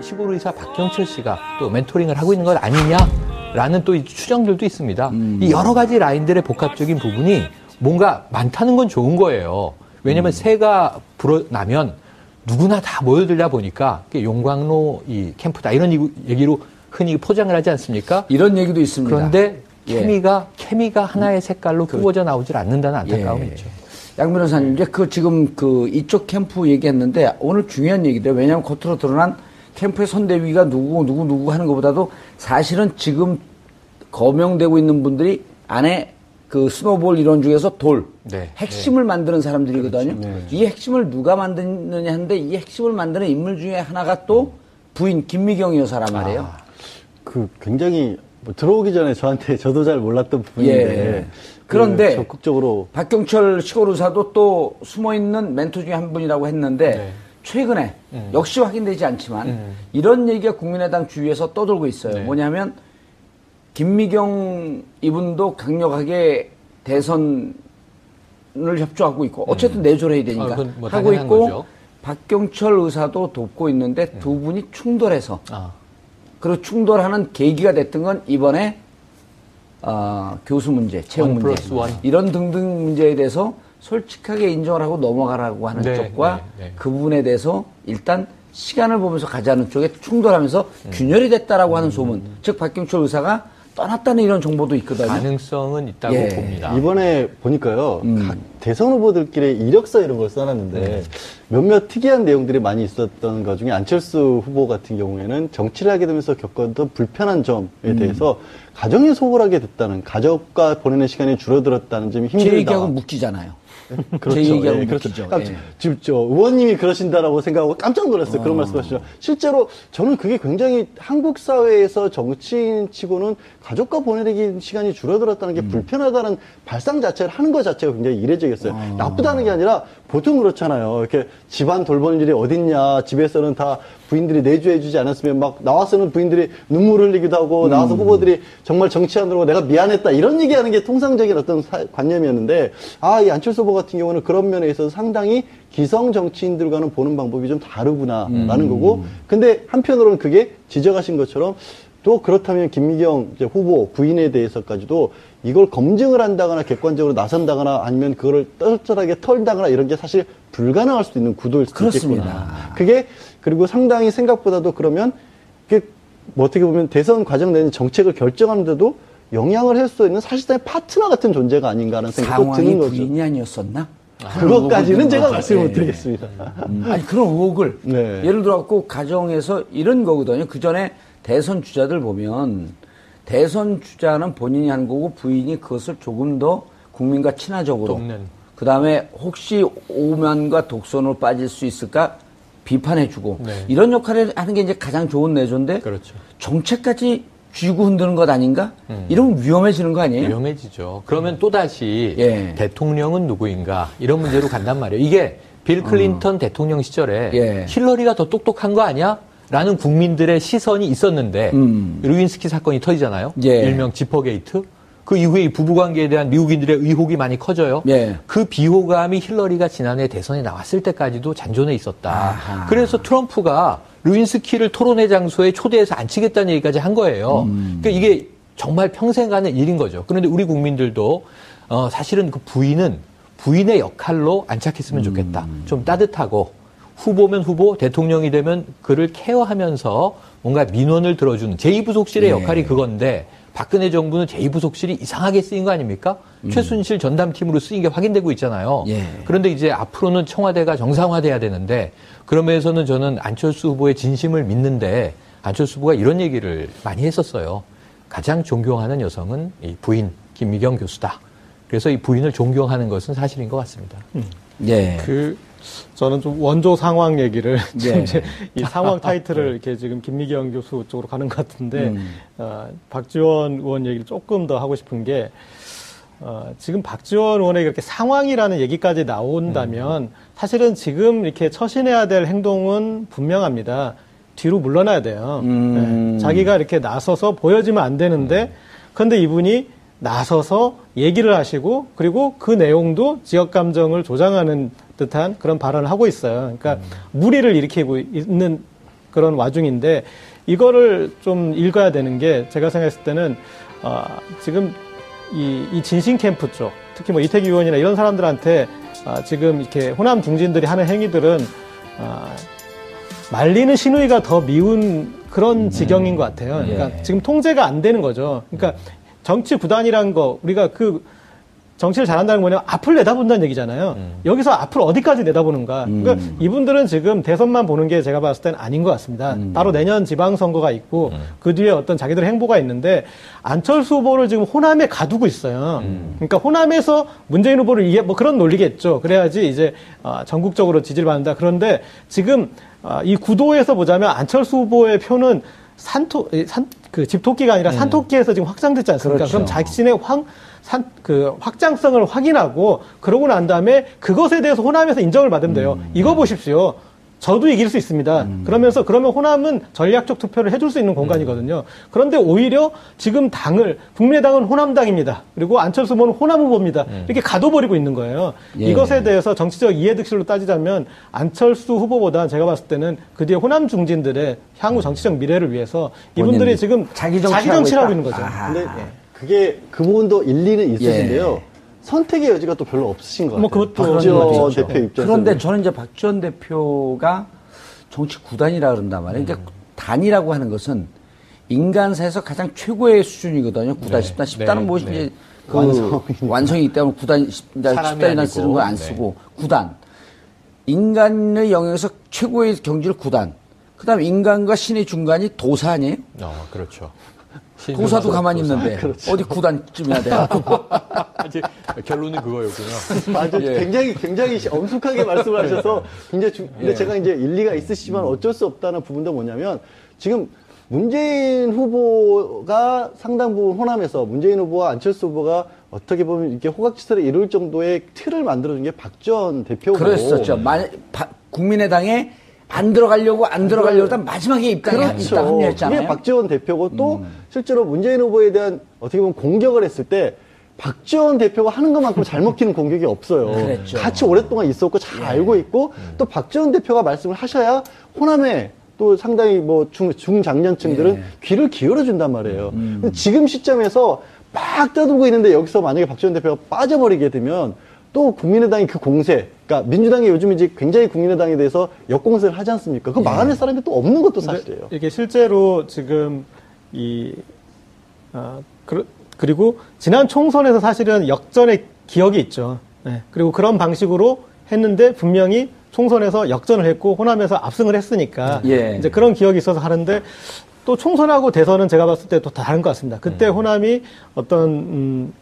시골 의사 박경철 씨가 또 멘토링을 하고 있는 것 아니냐라는 또 추정들도 있습니다. 음. 이 여러 가지 라인들의 복합적인 부분이 뭔가 많다는 건 좋은 거예요. 왜냐하면 새가 불어나면 누구나 다 모여들다 보니까 용광로 이 캠프다 이런 이- 얘기로 흔히 포장을 하지 않습니까? 이런 얘기도 있습니다. 그런데 예. 케미가 케미가 하나의 색깔로 꾸어져 나오질 않는다는 안타까움이 예. 있죠. 양 변호사님, 이제 그 지금 그 이쪽 캠프 얘기했는데 오늘 중요한 얘기인데 왜냐하면 겉으로 드러난 캠프의 선대위가 누구 누구 누구 하는 것보다도 사실은 지금 거명되고 있는 분들이 안에 그 스노볼 이론 중에서 돌 네. 핵심을 만드는 사람들이거든요. 네. 이 핵심을 누가 만드느냐 하는데 이 핵심을 만드는 인물 중에 하나가 또 부인 김미경 여사란 말이에요. 그 굉장히 뭐 들어오기 전에 저한테 저도 잘 몰랐던 부분인데 예. 그런데 그 적극적으로 박경철 시골의사도 또 숨어 있는 멘토 중에 한 분이라고 했는데 네. 최근에 음. 역시 확인되지 않지만 음. 이런 얘기가 국민의당 주위에서 떠돌고 있어요. 네. 뭐냐면 김미경 이분도 강력하게 대선을 협조하고 있고 어쨌든 내조를 해야 되니까 아, 그건 뭐 하고 있고 거죠. 박경철 의사도 돕고 있는데 두 분이 충돌해서 아, 그리고 충돌하는 계기가 됐던 건 이번에 어, 교수 문제, 채용 원 문제. 이런 등등 문제에 대해서 솔직하게 인정을 하고 넘어가라고 하는 네, 쪽과 네, 네. 그 부분에 대해서 일단 시간을 보면서 가자는 쪽에 충돌하면서 음. 균열이 됐다라고 하는 소문. 즉 박경철 의사가 떠났다는 이런 정보도 있거든요. 가능성은 있다고 예. 봅니다. 이번에 보니까요 음. 각 대선 후보들끼리 이력서 이런 걸 써놨는데 몇몇 특이한 내용들이 많이 있었던 것 중에 안철수 후보 같은 경우에는 정치를 하게 되면서 겪었던 불편한 점에 음. 대해서 가정에 소홀하게 됐다는 가족과 보내는 시간이 줄어들었다는 점이 제 힘들다. 얘기하고 묶이잖아요. 그렇죠. 제 얘기하고 예, 그렇죠. 묶이죠. 깜짝- 예. 지금 저 의원님이 그러신다라고 생각하고 깜짝 놀랐어요. 그런 말씀하시죠. 실제로 저는 그게 굉장히 한국 사회에서 정치인치고는 가족과 보내는 시간이 줄어들었다는 게 불편하다는 발상 자체를 하는 것 자체가 굉장히 이례적이었어요. 나쁘다는 게 아니라 보통 그렇잖아요. 이렇게 집안 돌보는 일이 어딨냐. 집에서는 다 부인들이 내조해주지 않았으면 막 나와서는 부인들이 눈물 흘리기도 하고 나와서 후보들이 정말 정치하느라고 내가 미안했다 이런 얘기하는 게 통상적인 어떤 사- 관념이었는데 아 이 안철수 후보 같은 경우는 그런 면에 있어서 상당히 기성 정치인들과는 보는 방법이 좀 다르구나라는 거고 근데 한편으로는 그게 지적하신 것처럼 또 그렇다면 김미경 후보 부인에 대해서까지도 이걸 검증을 한다거나 객관적으로 나선다거나 아니면 그거를 떨떨하게 털다거나 이런 게 사실 불가능할 수도 있는 구도일 수도 그렇습니다. 있겠구나. 그게 그리고 상당히 생각보다도 그러면 그게 뭐 어떻게 보면 대선 과정 내는 정책을 결정하는데도 영향을 할 수 있는 사실상의 파트너 같은 존재가 아닌가라는 생각도 상황이 드는 거죠. 부인이 아니었었나? 그것까지는 제가. 말씀을 못 예. 드리겠습니다. 음, 아니 그런 의혹을 네. 예를 들어 갖고 가정에서 이런 거거든요. 그 전에 대선 주자들 보면 대선 주자는 본인이 하는 거고 부인이 그것을 조금 더 국민과 친화적으로. 그 다음에 혹시 오만과 독선으로 빠질 수 있을까 비판해주고 네. 이런 역할을 하는 게 이제 가장 좋은 내조인데 그렇죠. 정책까지 쥐고 흔드는 것 아닌가? 음. 이러면 위험해지는 거 아니에요? 위험해지죠. 그러면 또다시 예. 대통령은 누구인가 이런 문제로 간단 말이에요. 이게 빌 클린턴 대통령 시절에 어. 예. 힐러리가 더 똑똑한 거 아니야? 라는 국민들의 시선이 있었는데 음. 루인스키 사건이 터지잖아요. 예. 일명 지퍼게이트. 그 이후에 이 부부관계에 대한 미국인들의 의혹이 많이 커져요. 예. 그 비호감이 힐러리가 지난해 대선에 나왔을 때까지도 잔존해 있었다. 아하. 그래서 트럼프가 루인스키를 토론회 장소에 초대해서 앉히겠다는 얘기까지 한 거예요. 음. 그러니까 이게 정말 평생 가는 일인 거죠. 그런데 우리 국민들도 어, 사실은 그 부인은 부인의 역할로 안착했으면 좋겠다. 음. 좀 따뜻하고 후보면 후보, 대통령이 되면 그를 케어하면서 뭔가 민원을 들어주는 제2부속실의 예. 역할이 그건데 박근혜 정부는 제2부속실이 이상하게 쓰인 거 아닙니까? 최순실 전담팀으로 쓰인 게 확인되고 있잖아요. 예. 그런데 이제 앞으로는 청와대가 정상화돼야 되는데 그러면서는 저는 안철수 후보의 진심을 믿는데 안철수 후보가 이런 얘기를 많이 했었어요. 가장 존경하는 여성은 이 부인 김미경 교수다. 그래서 이 부인을 존경하는 것은 사실인 것 같습니다. 예. 그 저는 좀 원조 상황 얘기를 예. 이제 이 상황 타이틀을 이렇게 지금 김미경 교수 쪽으로 가는 것 같은데 음. 어, 박지원 의원 얘기를 조금 더 하고 싶은 게 어, 지금 박지원 의원의 그렇게 상황이라는 얘기까지 나온다면 사실은 지금 이렇게 처신해야 될 행동은 분명합니다. 뒤로 물러나야 돼요. 음. 네. 자기가 이렇게 나서서 보여지면 안 되는데 그런데 이분이 나서서 얘기를 하시고 그리고 그 내용도 지역 감정을 조장하는 듯한 그런 발언을 하고 있어요. 그러니까 무리를 일으키고 있는 그런 와중인데 이거를 좀 읽어야 되는 게 제가 생각했을 때는 어, 지금 이, 이 진신 캠프 쪽 특히 뭐 이태기 의원이나 이런 사람들한테 아, 지금 이렇게 호남 중진들이 하는 행위들은 아, 말리는 신우이가 더 미운 그런 지경인 것 같아요. 그러니까 예. 지금 통제가 안 되는 거죠. 그러니까 정치 구단이라는 거 우리가 그 정치를 잘한다는 건 뭐냐면 앞을 내다본다는 얘기잖아요. 여기서 앞을 어디까지 내다보는가. 그러니까 이분들은 지금 대선만 보는 게 제가 봤을 땐 아닌 것 같습니다. 바로 내년 지방선거가 있고 그 뒤에 어떤 자기들의 행보가 있는데 안철수 후보를 지금 호남에 가두고 있어요. 그러니까 호남에서 문재인 후보를 이게 뭐 그런 논리겠죠. 그래야지 이제 아, 전국적으로 지지를 받는다. 그런데 지금 아, 이 구도에서 보자면 안철수 후보의 표는 산토, 이 산, 그 집토끼가 아니라 산토끼에서 지금 확장됐지 않습니까? 그렇죠. 그럼 자신의 확, 산, 그 확장성을 확인하고 그러고 난 다음에 그것에 대해서 호남에서 인정을 받으면 돼요. 이거 보십시오. 저도 이길 수 있습니다. 그러면서 그러면 호남은 전략적 투표를 해줄 수 있는 공간이거든요. 그런데 오히려 지금 당을 국민의당은 호남당입니다. 그리고 안철수 후보는 호남 후보입니다. 이렇게 가둬버리고 있는 거예요. 예. 이것에 대해서 정치적 이해득실로 따지자면 안철수 후보보다 제가 봤을 때는 그 뒤에 호남 중진들의 향후 정치적 미래를 위해서 이분들이 지금 자기 정치를 하고. 있는 거죠. 아하. 근데 그게 그 부분도 일리는 있으신데요. 예. 선택의 여지가 또 별로 없으신 것 같아요. 뭐 그것도 박지원 대표. 입장에서 그런데 저는 이제 박지원 대표가 정치 구단이라 그런단 말이에요. 그러니까 단이라고 하는 것은 인간사에서 가장 최고의 수준이거든요. 구단, 네. 10단, 10단은 네. 무엇이 네. 이제 그 완성이기 때문에 구단, 10단, 사람이 10단이나 아니고. 쓰는 거안 네. 쓰고 구단. 인간의 영역에서 최고의 경지를 구단. 그 다음 인간과 신의 중간이 도사 아니에요? 어, 그렇죠. 도사도 가만히 있는데 그렇죠. 어디 구단쯤이야 돼요. 아직 결론은 그거였군요. 맞아 예. 굉장히 굉장히 엄숙하게 말씀을 하셔서 굉장히 중, 근데 예. 제가 이제 일리가 있으시지만 어쩔 수 없다는 부분도 뭐냐면 지금 문재인 후보가 상당 부분 호남에서 문재인 후보와 안철수 후보가 어떻게 보면 이렇게 호각지사를 이룰 정도의 틀을 만들어준 게 박지원 대표고 그랬었죠. 만, 바- 국민의당에 안 들어가려고 안 들어가려고 하다 마지막에 입당이 입당 그렇죠. 합류했잖아요. 음. 그게 박지원 대표고 또 실제로 문재인 후보에 대한 어떻게 보면 공격을 했을 때 박지원 대표가 하는 것만큼 잘 먹히는 공격이 없어요. 그랬죠. 예. 같이 오랫동안 있었고 잘 알고 있고 음. 또 박지원 대표가 말씀을 하셔야 호남에 또 상당히 뭐 중, 중장년층들은 예. 귀를 기울여 준단 말이에요. 음. 지금 시점에서 막 떠들고 있는데 여기서 만약에 박지원 대표가 빠져버리게 되면 또 국민의당이 그 공세, 그러니까 민주당이 요즘 이제 굉장히 국민의당에 대해서 역공세를 하지 않습니까? 예. 그 막아낼 사람이 또 없는 것도 사실이에요. 이게 실제로 지금 이 아, 그, 그리고 지난 총선에서 사실은 역전의 기억이 있죠. 네. 그리고 그런 방식으로 했는데 분명히 총선에서 역전을 했고 호남에서 압승을 했으니까 예. 이제 그런 기억이 있어서 하는데 또 총선하고 대선은 제가 봤을 때 또 다른 것 같습니다. 그때 호남이 어떤 음,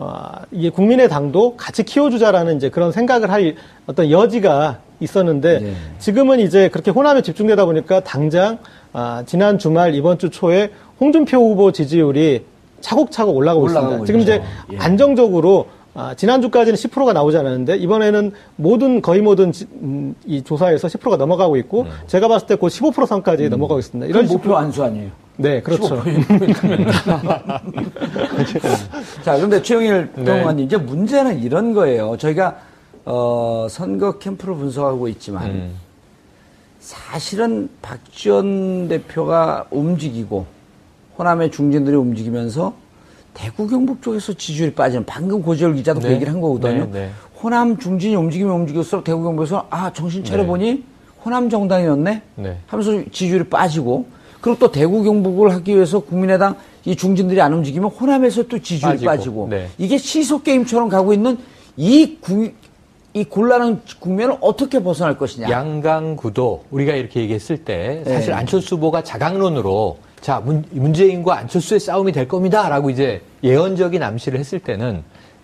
아, 이게 국민의 당도 같이 키워주자라는 이제 그런 생각을 할 어떤 여지가 있었는데 네. 지금은 이제 그렇게 호남에 집중되다 보니까 당장 아, 지난 주말 이번 주 초에 홍준표 후보 지지율이 차곡차곡 올라가고, 올라가고 있습니다. 지금. 이제 예. 안정적으로 아, 지난주까지는 10%가 나오지 않았는데 이번에는 모든 거의 모든 지- 음, 이 조사에서 10%가 넘어가고 있고 제가 봤을 때 곧 15% 선까지 넘어가고 있습니다. 이런 목표 안수 아니에요. 네, 그렇죠. 자, 그런데 최영일 네. 평론가님, 이제 문제는 이런 거예요. 저희가, 어, 선거 캠프를 분석하고 있지만, 음. 사실은 박지원 대표가 움직이고, 호남의 중진들이 움직이면서, 대구 경북 쪽에서 지지율이 빠지는, 방금 고재열 기자도 그 네. 얘기를 한 거거든요. 네, 네. 호남 중진이 움직이면 움직일수록 대구 경북에서, 아, 정신 차려보니, 호남 정당이었네? 네. 하면서 지지율이 빠지고 그리고 또 대구 경북을 하기 위해서 국민의당 이 중진들이 안 움직이면 호남에서 또 지지율이 빠지고, 빠지고, 네. 이게 시소 게임처럼 가고 있는 이, 구, 이 곤란한 국면을 어떻게 벗어날 것이냐. 양강 구도 우리가 이렇게 얘기했을 때 사실 네. 안철수 후보가 자강론으로 자 문, 문재인과 안철수의 싸움이 될 겁니다라고 이제 예언적인 암시를 했을 때는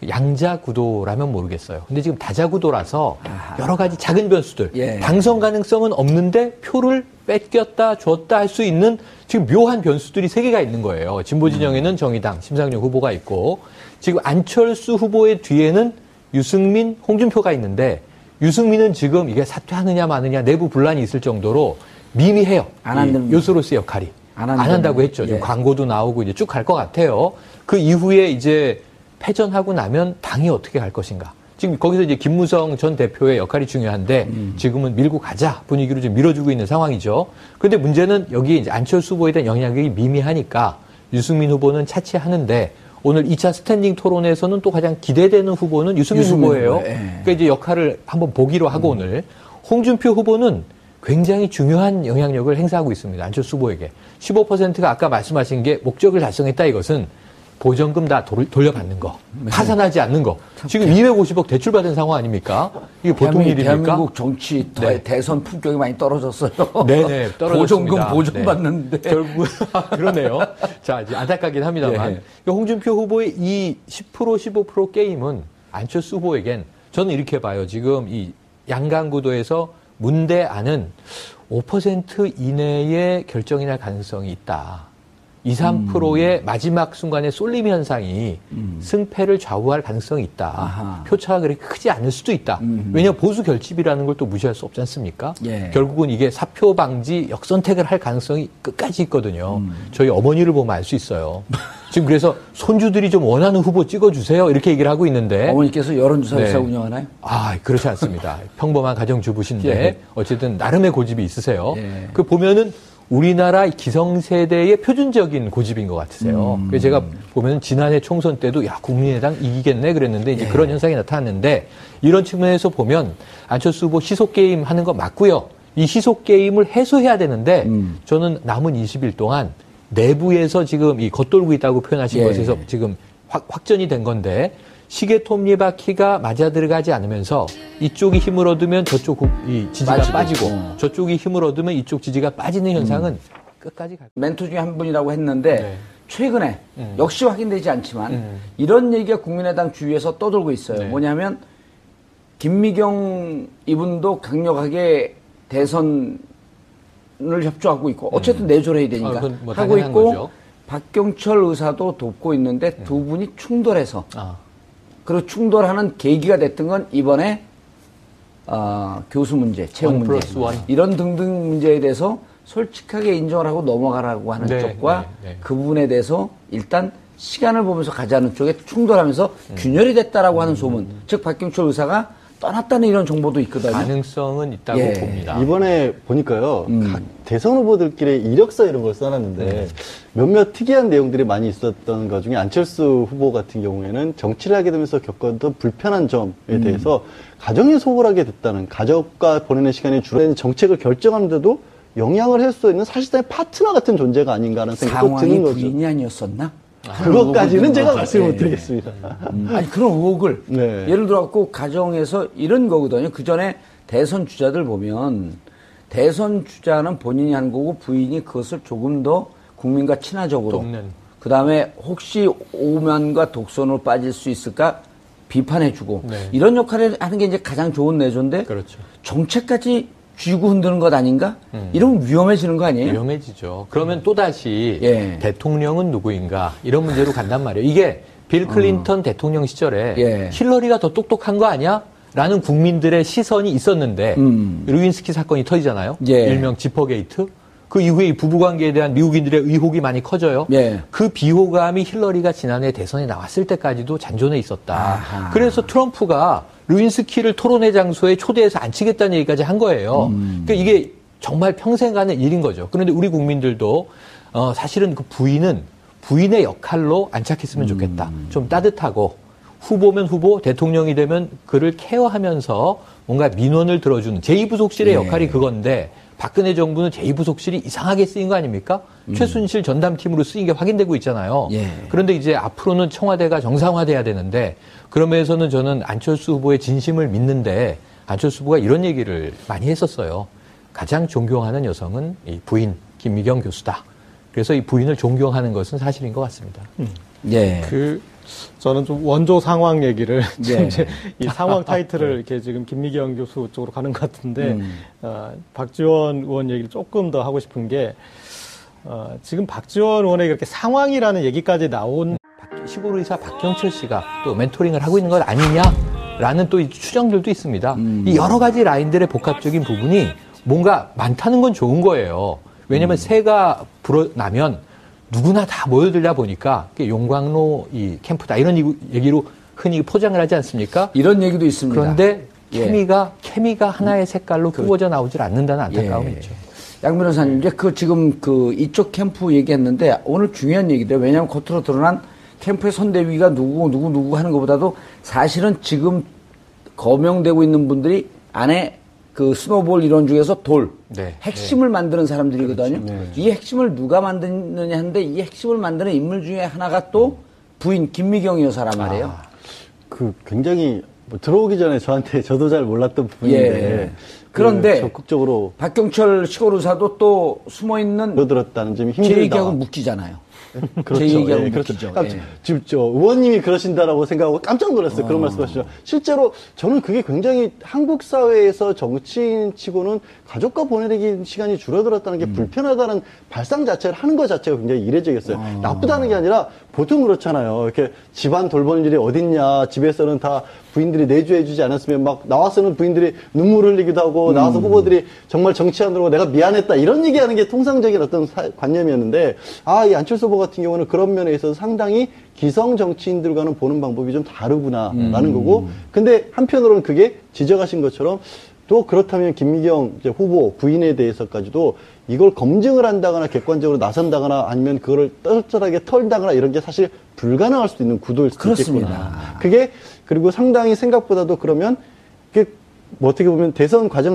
양자 구도라면 모르겠어요. 근데 지금 다자 구도라서 여러 가지 작은 변수들 예. 당선 가능성은 없는데 표를 뺏겼다 줬다 할 수 있는 지금 묘한 변수들이 세 개가 있는 거예요. 진보 진영에는 정의당 심상정 후보가 있고 지금 안철수 후보의 뒤에는 유승민, 홍준표가 있는데 유승민은 지금 이게 사퇴하느냐 마느냐 내부 분란이 있을 정도로 미미해요. 안 한다는 이 요소로서의 역할이. 안 안, 한다고 했죠. 지금 예. 광고도 나오고 이제 쭉 갈 것 같아요. 그 이후에 이제 패전하고 나면 당이 어떻게 갈 것인가. 지금 거기서 이제 김무성 전 대표의 역할이 중요한데 지금은 밀고 가자 분위기로 좀 밀어주고 있는 상황이죠. 그런데 문제는 여기 이제 안철수 후보에 대한 영향력이 미미하니까 유승민 후보는 차치하는데 오늘 2차 스탠딩 토론에서는 또 가장 기대되는 후보는 유승민, 유승민 후보예요. 후보, 예. 그러니까 이제 역할을 한번 보기로 하고 오늘 홍준표 후보는 굉장히 중요한 영향력을 행사하고 있습니다. 안철수 후보에게 15%가 아까 말씀하신 게 목적을 달성했다 이것은 보전금 다 돌, 돌려받는 거, 파산하지 않는 거. 지금 250억 대출받은 상황 아닙니까? 이게 보통 대한민국, 일입니까? 대한민국 정치 대- 네. 대선 품격이 많이 떨어졌어요. 네네, 떨어졌습니다. 보존금 보존 네. 받는데. 결국 그러네요. 자, 이제 안타깝긴 합니다만 예. 이 홍준표 후보의 이 10% 15% 게임은 안철수 후보에겐 저는 이렇게 봐요. 지금 이 양강구도에서 문대안은 5% 이내의 결정이 날 가능성이 있다. 2, 3%의 마지막 순간에 쏠림 현상이 승패를 좌우할 가능성이 있다. 아하. 표차가 그렇게 크지 않을 수도 있다. 왜냐 보수 결집이라는 걸 또 무시할 수 없지 않습니까? 예. 결국은 이게 사표 방지 역선택을 할 가능성이 끝까지 있거든요. 저희 어머니를 보면 알 수 있어요. 지금 그래서 손주들이 좀 원하는 후보 찍어주세요. 이렇게 얘기를 하고 있는데. 어머니께서 여론조사 회사 네. 운영하나요? 아, 그렇지 않습니다. 평범한 가정주부신데 예. 어쨌든 나름의 고집이 있으세요. 예. 그 보면은 우리나라 기성세대의 표준적인 고집인 것 같으세요. 음. 그래서 제가 보면 지난해 총선 때도 야 국민의당 이기겠네 그랬는데 예. 이제 그런 현상이 나타났는데 이런 측면에서 보면 안철수 후보 시속 게임 하는 거 맞고요. 이 시속 게임을 해소해야 되는데 음. 저는 남은 20일 동안 내부에서 지금 이 겉돌고 있다고 표현하신 예. 것에서 지금 확, 확전이 된 건데 시계 톱니 바퀴가 맞아 들어가지 않으면서 이쪽이 힘을 얻으면 저쪽 구- 이 지지가 빠지고. 빠지고, 어. 저쪽이 힘을 얻으면 이쪽 지지가 빠지는 현상은 끝까지 갈 멘토 중에 한 분이라고 했는데 네. 최근에 음. 역시 확인되지 않지만 음. 이런 얘기가 국민의당 주위에서 떠돌고 있어요. 네. 뭐냐면 김미경 이분도 강력하게 대선을 협조하고 있고 어쨌든 내조해야 되니까 아, 뭐 하고 있고 거죠. 박경철 의사도 돕고 있는데 두 분이 충돌해서 아, 그리고 충돌하는 계기가 됐던 건 이번에 어, 교수 문제, 채용 원 문제. 이런 등등 문제에 대해서 솔직하게 인정을 하고 넘어가라고 하는 네, 쪽과 네, 네. 그 부분에 대해서 일단 시간을 보면서 가자는 쪽에 충돌하면서 음. 균열이 됐다라고 하는 소문. 즉 박경철 의사가 떠났다는 이런 정보도 있거든요. 가능성은 있다고 예. 봅니다. 이번에 보니까요, 음. 각 대선 후보들끼리 이력서 이런 걸 써놨는데, 네. 몇몇 특이한 내용들이 많이 있었던 것 중에 안철수 후보 같은 경우에는 정치를 하게 되면서 겪었던 불편한 점에 음. 대해서 가정에 소홀하게 됐다는, 가족과 보내는 시간이 줄어든 정책을 결정하는데도 영향을 할 수 있는 사실상의 파트너 같은 존재가 아닌가 하는 생각도 상황이 드는 거죠. 부인이 아니었었나? 그것까지는 제가. 말씀을 예. 못 드리겠습니다. 음, 아니 그런 의혹을 네. 예를 들어갖고 가정에서 이런 거거든요. 그 전에 대선 주자들 보면 대선 주자는 본인이 한 거고 부인이 그것을 조금 더 국민과 친화적으로. 그 다음에 혹시 오만과 독선으로 빠질 수 있을까 비판해주고 네. 이런 역할을 하는 게 이제 가장 좋은 내조인데 그렇죠. 정책까지 쥐고 흔드는 것 아닌가? 음. 이러면 위험해지는 거 아니에요? 위험해지죠. 그러면 또다시 예. 대통령은 누구인가 이런 문제로 간단 말이에요. 이게 빌 클린턴 대통령 시절에 어. 예. 힐러리가 더 똑똑한 거 아니야? 라는 국민들의 시선이 있었는데 음. 루인스키 사건이 터지잖아요. 예. 일명 지퍼게이트. 그 이후에 이 부부관계에 대한 미국인들의 의혹이 많이 커져요. 예. 그 비호감이 힐러리가 지난해 대선에 나왔을 때까지도 잔존해 있었다. 아하. 그래서 트럼프가 루인스키를 토론회 장소에 초대해서 앉히겠다는 얘기까지 한 거예요. 음. 그러니까 이게 정말 평생 가는 일인 거죠. 그런데 우리 국민들도 어, 사실은 그 부인은 부인의 역할로 안착했으면 좋겠다. 음. 좀 따뜻하고 후보면 후보, 대통령이 되면 그를 케어하면서 뭔가 민원을 들어주는 제2부속실의 예. 역할이 그건데 박근혜 정부는 제2부속실이 이상하게 쓰인 거 아닙니까? 최순실 전담팀으로 쓰인 게 확인되고 있잖아요. 음. 예. 그런데 이제 앞으로는 청와대가 정상화돼야 되는데 그러면서는 저는 안철수 후보의 진심을 믿는데 안철수 후보가 이런 얘기를 많이 했었어요. 가장 존경하는 여성은 이 부인 김미경 교수다. 그래서 이 부인을 존경하는 것은 사실인 것 같습니다. 예. 그 저는 좀 원조 상황 얘기를 예. 이제 이 상황 타이틀을 이렇게 지금 김미경 교수 쪽으로 가는 것 같은데 음. 어, 박지원 의원 얘기를 조금 더 하고 싶은 게 어, 지금 박지원 의원에게 그렇게 상황이라는 얘기까지 나온 박- 시골 의사 박경철 씨가 또 멘토링을 하고 있는 것 아니냐라는 또이 추정들도 있습니다. 음. 이 여러 가지 라인들의 복합적인 부분이 뭔가 많다는 건 좋은 거예요. 왜냐하면 새가 불어나면 누구나 다 모여들다 보니까 용광로 이 캠프다 이런 이- 얘기로 흔히 포장을 하지 않습니까? 이런 얘기도 있습니다. 그런데 예. 케미가 케미가 하나의 색깔로 구워져 나오질 않는다는 안타까움이 예. 있죠. 양 변호사님, 이제 그 지금 그 이쪽 캠프 얘기했는데 오늘 중요한 얘기들 왜냐하면 겉으로 드러난 캠프의 선대위가 누구 누구 누구 하는 것보다도 사실은 지금 거명되고 있는 분들이 안에 그 스노볼 이론 중에서 돌 네. 핵심을 만드는 사람들이거든요. 네. 이 핵심을 누가 만드느냐 하는데 이 핵심을 만드는 인물 중에 하나가 또 부인 김미경 여사란 말이에요. 그 굉장히 뭐 들어오기 전에 저한테 저도 잘 몰랐던 부분인데 예. 그런데 그 적극적으로 박경철 시골의사도 또 숨어 있는 보여들었다는 점이 제 힘들다. 얘기하고 묶이잖아요. 그렇죠. 제 얘기하고 예, 묶이죠. 깜짝- 예. 지금 저 의원님이 그러신다라고 생각하고 깜짝 놀랐어요. 그런 말씀하시죠. 실제로 저는 그게 굉장히 한국 사회에서 정치인치고는 가족과 보내는 시간이 줄어들었다는 게 불편하다는 발상 자체를 하는 것 자체가 굉장히 이례적이었어요. 나쁘다는 게 아니라 보통 그렇잖아요. 이렇게 집안 돌보는 일이 어딨냐. 집에서는 다 부인들이 내주해주지 않았으면 막 나와서는 부인들이 눈물 흘리기도 하고 나와서 후보들이 정말 정치안으로 내가 미안했다 이런 얘기하는 게 통상적인 어떤 사- 관념이었는데 아 이 안철수 후보 같은 경우는 그런 면에 있어서 상당히 기성 정치인들과는 보는 방법이 좀 다르구나라는 거고 근데 한편으로는 그게 지적하신 것처럼 또 그렇다면 김미경 후보 부인에 대해서까지도 이걸 검증을 한다거나 객관적으로 나선다거나 아니면 그거를 떨떨하게 털다거나 이런 게 사실 불가능할 수도 있는 구도일 수도 그렇습니다. 있겠구나. 그게 그리고 상당히 생각보다도 그러면 그게 뭐 어떻게 보면 대선 과정